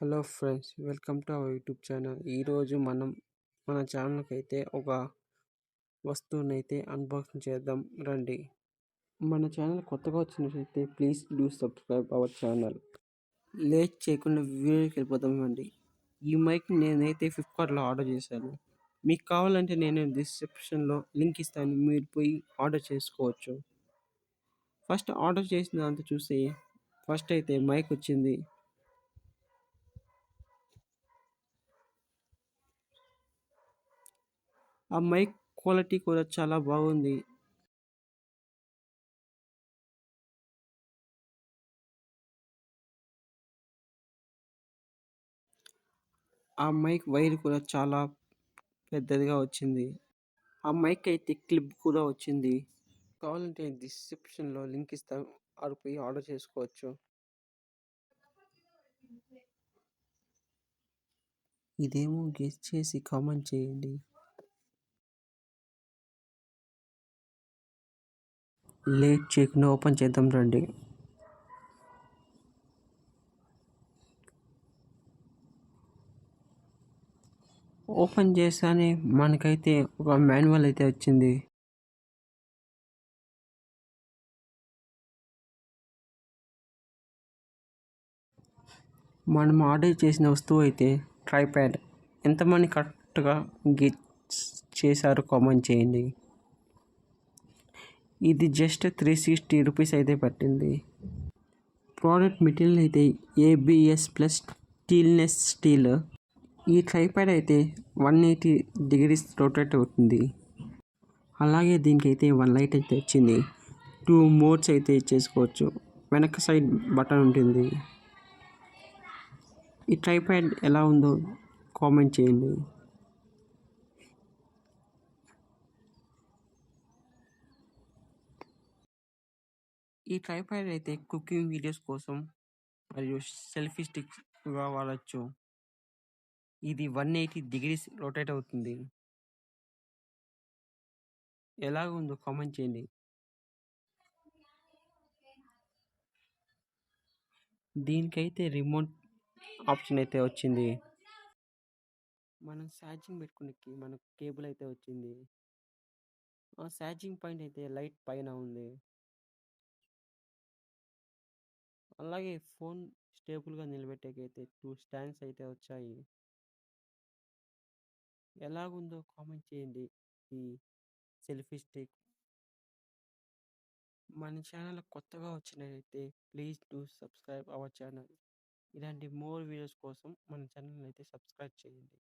Hello friends welcome to our YouTube channel. ఈరోజు మనం మన ఛానల్కి అయితే ఒక వస్తువుని అయితే అన్బాక్సింగ్ చేద్దాం రండి. మన ఛానల్ కొత్తగా వచ్చినట్లయితే please do subscribe our channel late చేయకుండా వీడియోకి వెళ్ళిపోతాం అండి ఈ మైక్ నేనైతే ఫ్లిప్కార్ట్లో ఆర్డర్ చేశాను. మీకు కావాలంటే నేను డిస్క్రిప్షన్లో లింక్ ఇస్తాను. మీరు పోయి ఆర్డర్ చేసుకోవచ్చు. ఫస్ట్ ఆర్డర్ చేసిన దాంతో చూసి ఫస్ట్ అయితే మైక్ వచ్చింది. ఆ మైక్ క్వాలిటీ కూడా చాలా బాగుంది. ఆ మైక్ వైర్ కూడా చాలా పెద్దదిగా వచ్చింది. ఆ మైక్ అయితే క్లిప్ కూడా వచ్చింది. కావాలంటే డిస్క్రిప్షన్లో లింక్ ఇస్తాను ఆడిపోయి ఆర్డర్ చేసుకోవచ్చు. ఇదేమో గెస్ట్ చేసి కామెంట్ చేయండి. లేట్ చేయకుండా ఓపెన్ చేద్దాం రండి. ఓపెన్ చేసానే మనకైతే ఒక మాన్యువల్ అయితే వచ్చింది. మనం ఆర్డర్ చేసిన వస్తువు అయితే ట్రైప్యాడ్. ఎంతమంది కరెక్ట్గా గెట్ చేశారు కామెంట్ చేయండి. ఇది జస్ట్ త్రీ సిక్స్టీ రూపీస్ అయితే పట్టింది. ప్రోడక్ట్ మెటీరియల్ అయితే ఏబిఎస్ ప్లస్ స్టీల్నెస్ స్టీల్. ఈ ట్రైప్యాడ్ అయితే వన్ ఎయిటీ డిగ్రీస్ రొటేట్ అవుతుంది. అలాగే దీనికి అయితే వన్ లైట్ అయితే వచ్చింది. టూ మోడ్స్ అయితే చేసుకోవచ్చు. వెనక సైడ్ బటన్ ఉంటుంది. ఈ ట్రైప్యాడ్ ఎలా ఉందో కామెంట్ చేయండి. ఈ ట్రైపాడ్ అయితే కుకింగ్ వీడియోస్ కోసం మరియు సెల్ఫీ స్టిక్గా వాడచ్చు. ఇది వన్ ఎయిటీ డిగ్రీస్ రొటేట్ అవుతుంది. ఎలాగుందో ఉందో కామెంట్ చేయండి. దీనికైతే రిమోట్ ఆప్షన్ అయితే వచ్చింది. మనం ఛార్జింగ్ పెట్టుకునేకి మనకు కేబుల్ అయితే వచ్చింది. ఛార్జింగ్ పాయింట్ అయితే లైట్ పైన ఉంది. అలాగే ఫోన్ స్టేబుల్గా నిలబెట్టేకైతే టూ స్టాండ్స్ అయితే వచ్చాయి. ఎలాగుందో కామెంట్ చేయండి. ఈ సెల్ఫీ స్టిక్ మన ఛానల్ కొత్తగా వచ్చినట్లయితే please do subscribe our channel. ఇలాంటి మోర్ వీడియోస్ కోసం మన ఛానల్ అయితే సబ్స్క్రైబ్ చేయండి.